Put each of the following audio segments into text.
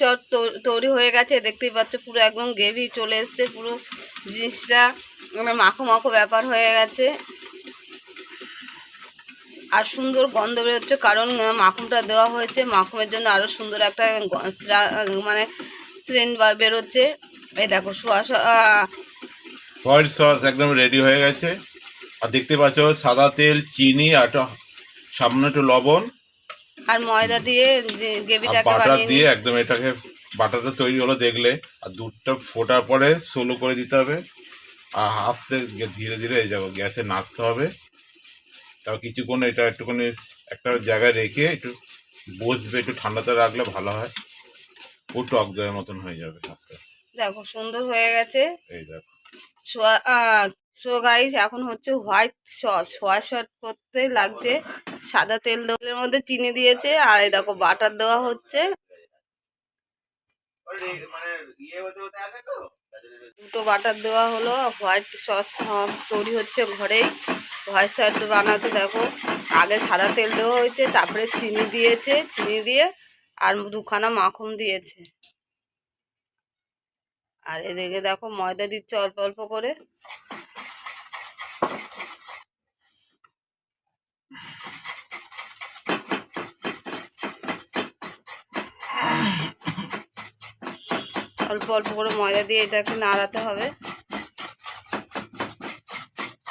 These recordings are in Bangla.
শট তৈরি হয়ে গেছে দেখতেই পাচ্ছ পুরো একদম গ্রেভি চলে এসছে পুরো জিনিসটা মানে মাখো মাখো ব্যাপার হয়ে গেছে। আর সুন্দর গন্ধ বেরোচ্ছে কারণ আহ, মাখনটা দেওয়া হয়েছে মাখনের জন্য আরও সুন্দর একটা মানে স্ট্রেন বেরোচ্ছে। এই দেখো হোয়াইট সস একদম রেডি হয়ে গেছে। আর দেখতে পাচ্ছ সাদা তেল চিনি আর সামান্য একটু লবণ। আর ময়দা দিয়ে গ্রেভিটাকে বাটার দিয়ে একদম এটাকে বাটারটা তৈরি হলো দেখলে আর দুধটা ফোটার পরে সোলো করে দিতে হবে। আর আস্তে ধীরে ধীরে এই যাব গ্যাসে নাড়তে হবে। তারপর কিছুক্ষণ এটা একটুখানি একটা জায়গায় রেখে একটু বসবে একটু ঠান্ডাতে রাখলে ভালো হয়। ও টক দইয়ের মতন হয়ে যাবে আস্তে আস্তে। দেখো সুন্দর হয়ে গেছে। এই দেখো। সো গাইস এখন হচ্ছে হোয়াইট সস হোয়াইট সস করতে লাগছে। সাদা তেল তেলের মধ্যে চিনি দিয়েছে আর এই দেখো বাটার দেওয়া হচ্ছে। দুটো বাটার দেওয়া হলো হোয়াইট সস তৈরি হচ্ছে ঘরেই। হোয়াইট সস বানাতে দেখো আগে সাদা তেল দেওয়া হয়েছে তারপরে চিনি দিয়েছে চিনি দিয়ে আর দুখানা মাখন দিয়েছে। আর এদিকে দেখো ময়দা দিচ্ছে অল্প অল্প করে। অল্প অল্প করে ময়দা দিয়ে এটাকে নাড়াতে হবে।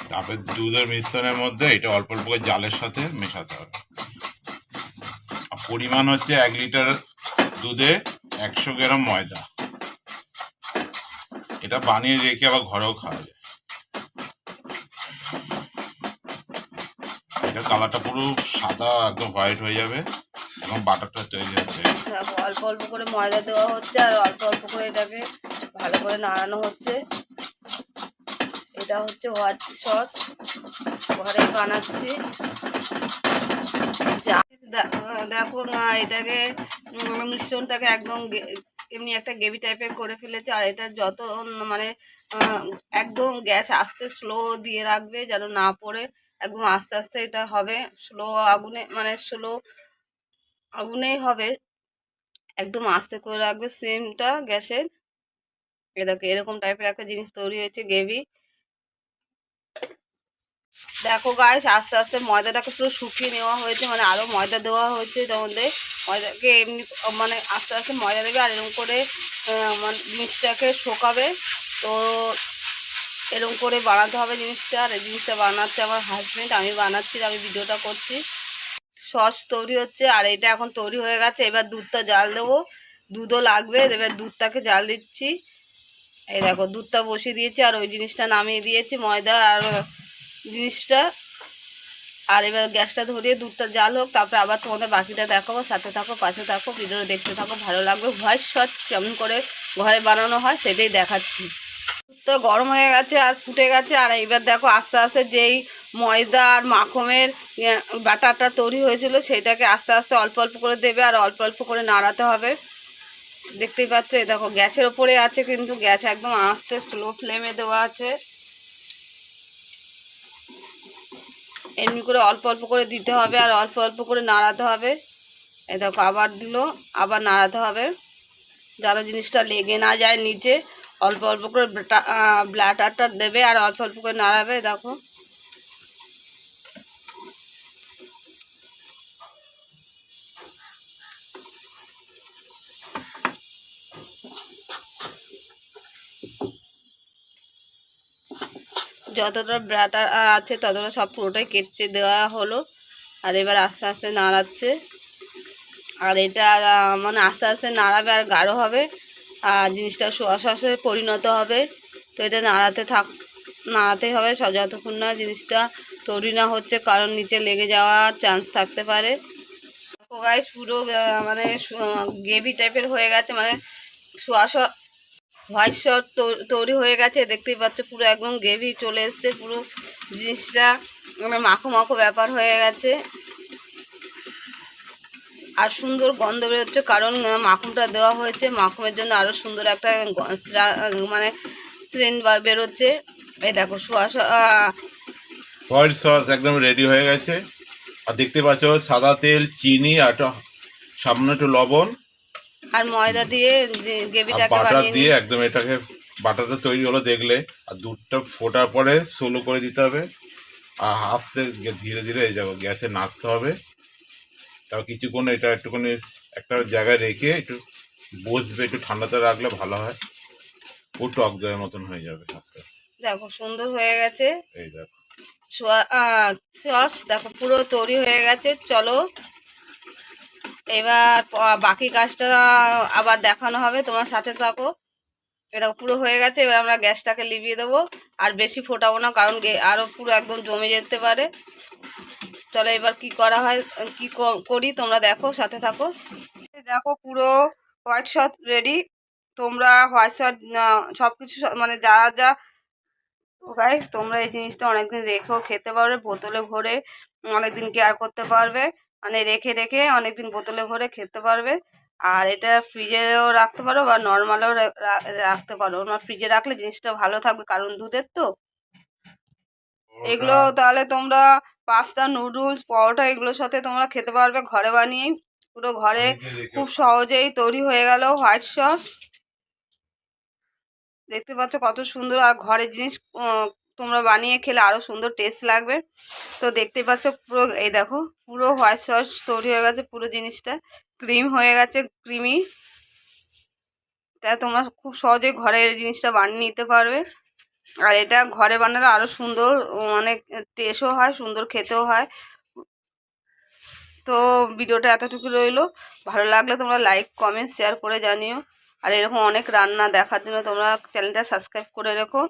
তারপরে দুধের মিশ্রণের মধ্যে এটা অল্প অল্প করে জালের সাথে মেশাতে হবে। পরিমাণ হচ্ছে এক লিটার দুধে একশো গ্রাম ময়দা। এটা বানিয়ে রেখে আবার ঘরেও খাওয়া যায়। এটা কালারটা পুরো সাদা, একদম হোয়াইট হয়ে যাবে। এবং বাটারটা তৈরি হচ্ছে। দেখো অল্প অল্প করে ময়দা দেওয়া হচ্ছে আর অল্প অল্প করে এটাকে ভালো করে নাড়ানো হচ্ছে। এটা হচ্ছে হোয়াইট সস। ঘরে বানাচ্ছি। দেখো এটাকে মিশ্রণটাকে একদম এমনি একটা গ্রেভি টাইপের করে ফেলেছে। আর এটা যত মানে একদম গ্যাস আস্তে স্লো দিয়ে রাখবে যেন না পড়ে। একদম আস্তে আস্তে এটা হবে। স্লো আগুনে মানে স্লো আগুনেই হবে। একদম আস্তে করে রাখবে সিমটা, গ্যাসের। এ দেখো, এরকম টাইপের একটা জিনিস তৈরি হয়েছে, গ্রেভি। দেখো গাইস আস্তে আস্তে ময়দাটাকে পুরো শুকিয়ে নেওয়া হয়েছে মানে আরও ময়দা দেওয়া হয়েছে মধ্যে। ময়দাকে এমনি মানে আস্তে আস্তে ময়দা দেবে আর এরকম করে মানে জিনিসটাকে শোকাবে। তো এরকম করে বানাতে হবে জিনিসটা। আর এই জিনিসটা বানাচ্ছে আমার হাজবেন্ড আমি বানাচ্ছি, আমি ভিডিওটা করছি। সস তৈরি হচ্ছে, আর এটা এখন তৈরি হয়ে গেছে। এবার দুধটা জাল দেবো। দুধও লাগবে। এবার দুধটাকে জাল দিচ্ছি। এই দেখো, দুধটা বসিয়ে দিয়েছি, আর ওই জিনিসটা নামিয়ে দিয়েছি, ময়দা আর জিনিসটা। আর এবার গ্যাসটা ধরিয়ে দুধটা জাল হোক, তারপরে আবার তোমাদের বাকিটা দেখাবো। সাথে থাকো, পাশে থাকো ভিডিও দেখতে থাকো, ভালো লাগবে। হোয়াইট সস কেমন করে ঘরে বানানো হয় সেটাই দেখাচ্ছি। তো গরম হয়ে গেছে আর ফুটে গেছে। আর এবার দেখো আস্তে আস্তে যেই ময়দা আর মাখমের বাটারটা তৈরি হয়েছিল সেটাকে আস্তে আস্তে অল্প অল্প করে দেবে আর অল্প অল্প করে নাড়াতে হবে। দেখতেই পাচ্ছ, এই দেখো গ্যাসের ওপরে আছে কিন্তু গ্যাস একদম আস্তে স্লো ফ্লেমে দেওয়া আছে। এমনি করে অল্প অল্প করে দিতে হবে আর অল্প অল্প করে নাড়াতে হবে। এ দেখো আবার দিল, আবার নাড়াতে হবে। যেন জিনিসটা লেগে না যায় নিচে। অল্প অল্প করে ব্লাটারটা দেবে আর অল্প অল্প করে নাড়াবে, দেখো। যতটা ব্যাটার আছে ততটা সব পুরোটাই কেটে দেওয়া হলো, আর এবার আস্তে আস্তে নাড়াচ্ছে। আর এটা মানে আস্তে আস্তে নাড়াবে আর গাঢ় হবে। আর জিনিসটা সোয়া সসে পরিণত হবে। তো এটা নাড়াতে থাক নাড়াতেই হবে যতক্ষণ না জিনিসটা। তৈরি না হচ্ছে কারণ নিচে লেগে যাওয়ার চান্স থাকতে পারে। গাইস পুরো মানে গ্রেভি টাইপের হয়ে গেছে মানে সোয়া হোয়াইট সস তৈরি হয়ে গেছে। দেখতেই পাচ্ছ পুরো একদম গ্রেভি চলে এসছে, পুরো জিনিসটা মানে মাখো মাখো ব্যাপার হয়ে গেছে। আর সুন্দর গন্ধ বেরোচ্ছে কারণ আহ, মাখনটা দেওয়া হয়েছে। মাখনের জন্য আরও সুন্দর একটা মানে স্ট্রেন বেরোচ্ছে। এই দেখো সোয়া হোয়াইট সস একদম রেডি হয়ে গেছে। আর দেখতে পাচ্ছ সাদা তেল চিনি আর সামান্য একটু লবণ। আর ময়দা দিয়ে গ্রেভিটাকে বাটার দিয়ে একদম এটাকে বাটারটা তৈরি হলো দেখলে। আর দুধটা ফোটার পরে সোলো করে দিতে হবে। আর আস্তে ধীরে ধীরে এই যাব গ্যাসে নাড়তে হবে। তাও কিছুক্ষণ এটা একটুখানি একটা জায়গায় রেখে একটু বসবে একটু ঠান্ডাতে রাখলে ভালো হয়। ও টক দইয়ের মতন হয়ে যাবে আস্তে আস্তে। দেখো সুন্দর হয়ে গেছে। এই দেখো। সস দেখো পুরো তৈরি হয়ে গেছে। চলো এবার বাকি কাজটা আবার দেখানো হবে তোমার সাথে থাকো। এটা পুরো হয়ে গেছে এবার আমরা গ্যাসটাকে লিভিয়ে দেবো। আর বেশি ফোটাবো না কারণ গে- আরও পুরো একদম জমে যেতে পারে। চলো এবার কি করা হয়, কি করি, তোমরা দেখো, সাথে থাকো। দেখো পুরো হোয়াইট সস রেডি। তোমরা হোয়াইট সস সব কিছু মানে যা যা গাইস তোমরা এই জিনিসটা অনেকদিন রেখেও খেতে পারবে, বোতলে ভরে অনেকদিন কেয়ার করতে পারবে। মানে রেখে রেখে অনেকদিন বোতলে ভরে খেতে পারবে। আর এটা ফ্রিজেও রাখতে পারো বা নর্মালেও রাখতে পারো। ফ্রিজে রাখলে জিনিসটা ভালো থাকবে, কারণ দুধের তো। এগুলো তাহলে তোমরা পাস্তা নুডলস পরোটা এগুলোর সাথে তোমরা খেতে পারবে ঘরে বানিয়ে। পুরো ঘরে খুব সহজেই তৈরি হয়ে গেল হোয়াইট সস। দেখতে পাচ্ছ কত সুন্দর আর ঘরের জিনিস তোমরা বানিয়ে খেলে আরও সুন্দর টেস্ট লাগবে। তো দেখতে পাচ্ছ পুরো এই দেখো পুরো হোয়াইট সস তৈরি হয়ে গেছে পুরো জিনিসটা ক্রিম হয়ে গেছে ক্রিমি। তাই তোমরা খুব সহজে ঘরের জিনিসটা বানিয়ে নিতে পারবে। আর এটা ঘরে বানালে আরও সুন্দর অনেক টেস্টও হয়, সুন্দর খেতেও হয়। তো ভিডিওটা এতটুকু রইল। ভালো লাগলে তোমরা লাইক কমেন্ট শেয়ার করে জানিও। আর এরকম অনেক রান্না দেখার জন্য তোমরা চ্যানেলটা সাবস্ক্রাইব করে রেখো।